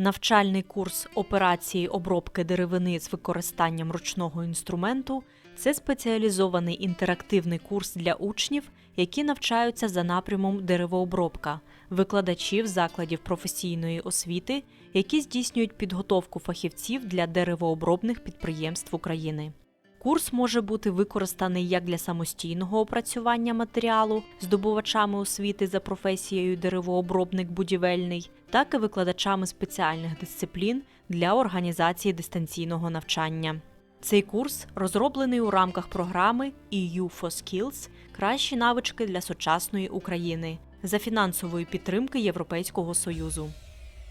Навчальний курс операції обробки деревини з використанням ручного інструменту це спеціалізований інтерактивний курс для учнів, які навчаються за напрямом деревообробка, викладачів закладів професійної освіти, які здійснюють підготовку фахівців для деревообробних підприємств України. Курс може бути використаний як для самостійного опрацювання матеріалу здобувачами освіти за професією деревообробник будівельний, так і викладачами спеціальних дисциплін для організації дистанційного навчання. Цей курс розроблений у рамках програми EU for Skills Кращі навички для сучасної України за фінансової підтримки Європейського Союзу.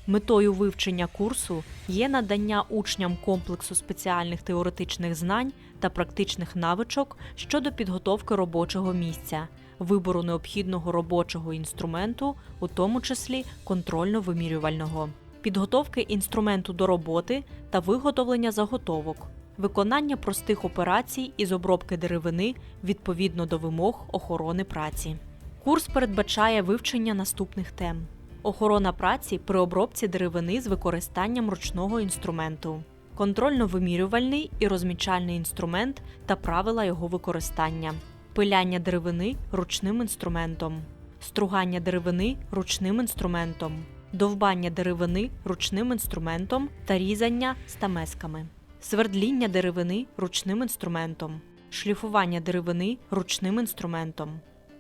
Метою вивчення курсу є надання учням комплексу спеціальних теоретичних знань та практичних навичок щодо підготовки робочого місця, вибору необхідного робочого інструменту, у тому числі контрольно-вимірювального, підготовки інструменту до роботи та виготовлення заготовок, виконання простих операцій із обробки деревини відповідно до вимог охорони праці. Курс передбачає вивчення наступних тем: охорона праці при обробці деревини з використанням ручного інструменту, контрольно-вимірювальний і розмічальний інструмент та правила його використання, пиляння деревини ручним інструментом, стругання деревини ручним інструментом, довбання деревини ручним інструментом та різання стамесками, свердління деревини ручним інструментом, шліфування деревини ручним інструментом.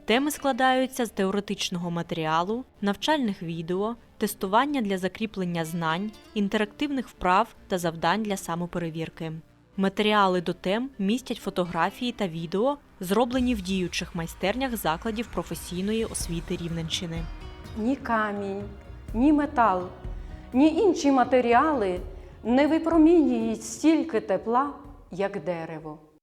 Теми складаються з теоретичного матеріалу, навчальних відео, тестування для закріплення знань, інтерактивних вправ та завдань для самоперевірки. Матеріали до тем містять фотографії та відео, зроблені в діючих майстернях закладів професійної освіти Рівненщини. Ні камінь, ні метал, ні інші матеріали не випромінюють стільки тепла, як дерево.